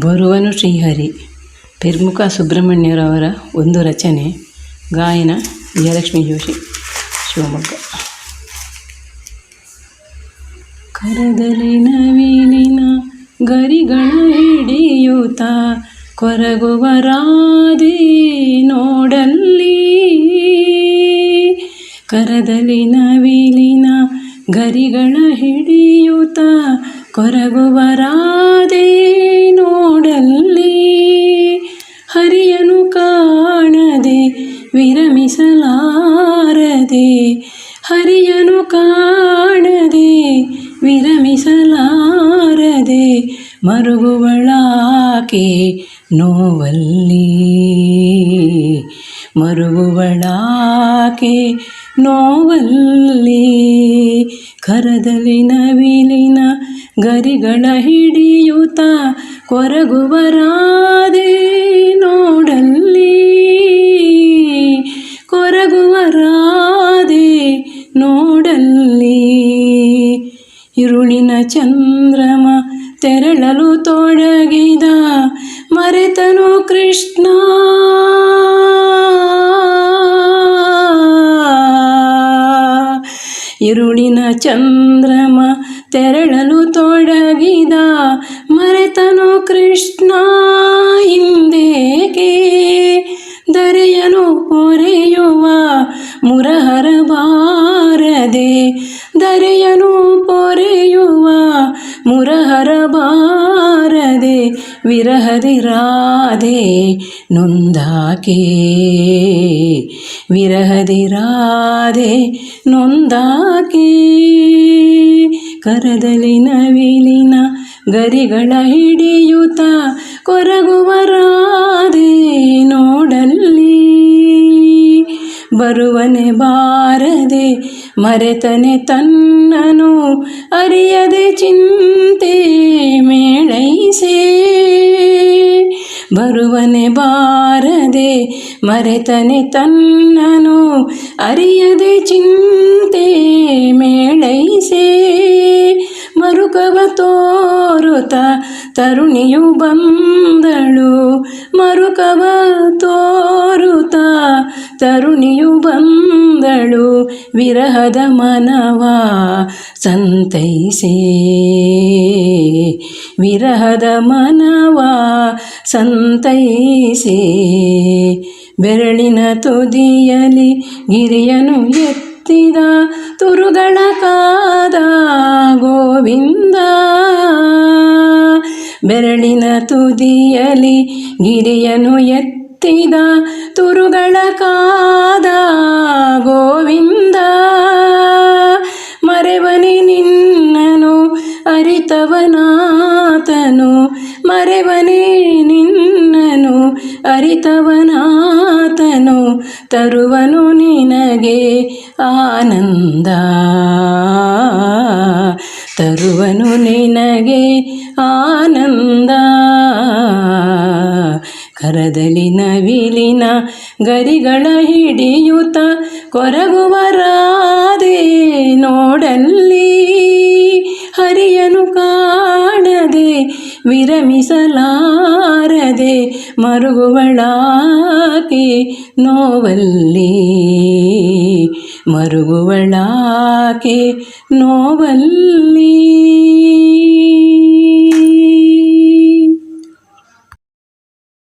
ಬರುವನು ಶ್ರೀಹರಿ. ಪಿರ್ಮುಖ ಸುಬ್ರಹ್ಮಣ್ಯರವರ ಒಂದು ರಚನೆ, ಗಾಯನ ವಿಜಯಲಕ್ಷ್ಮಿ ಜೋಶಿ, ಶಿವಮೊಗ್ಗ. ಕರದಲ್ಲಿ ನವಿಲಿನ ಗರಿಗಳ ಹಿಡಿಯುತ್ತ ಕೊರಗುವ ರಾಧೆ ನೋಡಲ್ಲಿ. ಕರದಲ್ಲಿ ನವಿಲಿನ ಗರಿಗಳ ಹಿಡಿಯುತ್ತ ಕೊರಗುವ ರಾಧೆ ವಿರಮಿಸಲಾರದೆ ಹರಿಯನು ಕಾಣದೆ ವಿರಮಿಸಲಾರದೆ ಮರುಗುವಳಾಕೆ ನೋವಲ್ಲಿ. ಮರುಗುವಳಾಕೆ ನೋವಲ್ಲಿ. ಕರದಲ್ಲಿ ವಿಲಿನ ಗರಿಗಳ ಹಿಡಿಯುತ್ತ ಕೊರಗುವ ರಾಧೆ ಮರೆತನು ಕೃಷ್ಣ. ಇರುಳಿನ ಚಂದ್ರಮ ತೆರಳಲು ತೊಡಗಿದ ಮರೆತನು ಕೃಷ್ಣ. ಹಿಂದೇಕೆ ದರೆಯನು ಪೊರೆಯುವ ಮುರಹರ ಬಾರದೆ, ದರೆಯನು ಪೊರೆಯುವ ಮುರಹರ ವಿರಹದಿ ರಾಧೆ ನೊಂದಾಕೆ. ವಿರಹದಿ ರಾಧೆ ನೊಂದಾಕೆ. ಕರದಲ್ಲಿ ನವಿಲಿನ ಗರಿಗಳ ಹಿಡಿಯುತ್ತ ಮರೆತನೆ ತನ್ನನು ಅರಿಯದೆ ಚಿಂತೆ ಮೇಳೈಸೆ. ಬರುವನೆ ಬಾರದೆ ಮರೆತನೆ ತನ್ನನು ಅರಿಯದೆ ಚಿಂತೆ ಮೇಳೈಸೆ. ಮರುಕವ ತೋರುತ ತರುಣಿಯು ಬಂದಳು, ಮರುಕವ ತೋರುತ ತರುಣಿಯು ಬಂದಳು ವಿರಹದ ಮನವ ಸಂತೈಸೆ. ವಿರಹದ ಮನವ ಸಂತೈಸೆ. ಬೆರಳಿನ ತುದಿಯಲಿ ಗಿರಿಯನು ಎತ್ತಿದ ತುರುಗಳ ಕಾದ ಗೋವಿಂದ. ಬೆರಳಿನ ತುದಿಯಲಿ ಗಿರಿಯನು ಎತ್ತಿದ ತುರುಗಳ ಕಾದ ಗೋವಿಂದ. ಮರೆವನೆ ನಿನ್ನನು, ಅರಿತವನಾತನು. ಮರೆವನೆ ನಿನ್ನನು, ಅರಿತವನಾತನು. ತರುವನು ನಿನಗೆ ಆನಂದ. ತರುವನು ನಿನಗೆ ಆನಂದ. ಕರದಲ್ಲಿ ನವಿಲಿನ ಗರಿಗಳ ಹಿಡಿಯುತ್ತ ಕೊರಗುವರಾದೆ ನೋಡಲ್ಲಿ ಹರಿಯನು ಕಾಣದೆ ವಿರಮಿಸಲಾರದೆ ಮರುಗುವಳಾಕೆ ನೋವಲ್ಲಿ ಮರುಗುವಳಾಕೆ ನೋವಲ್ಲಿ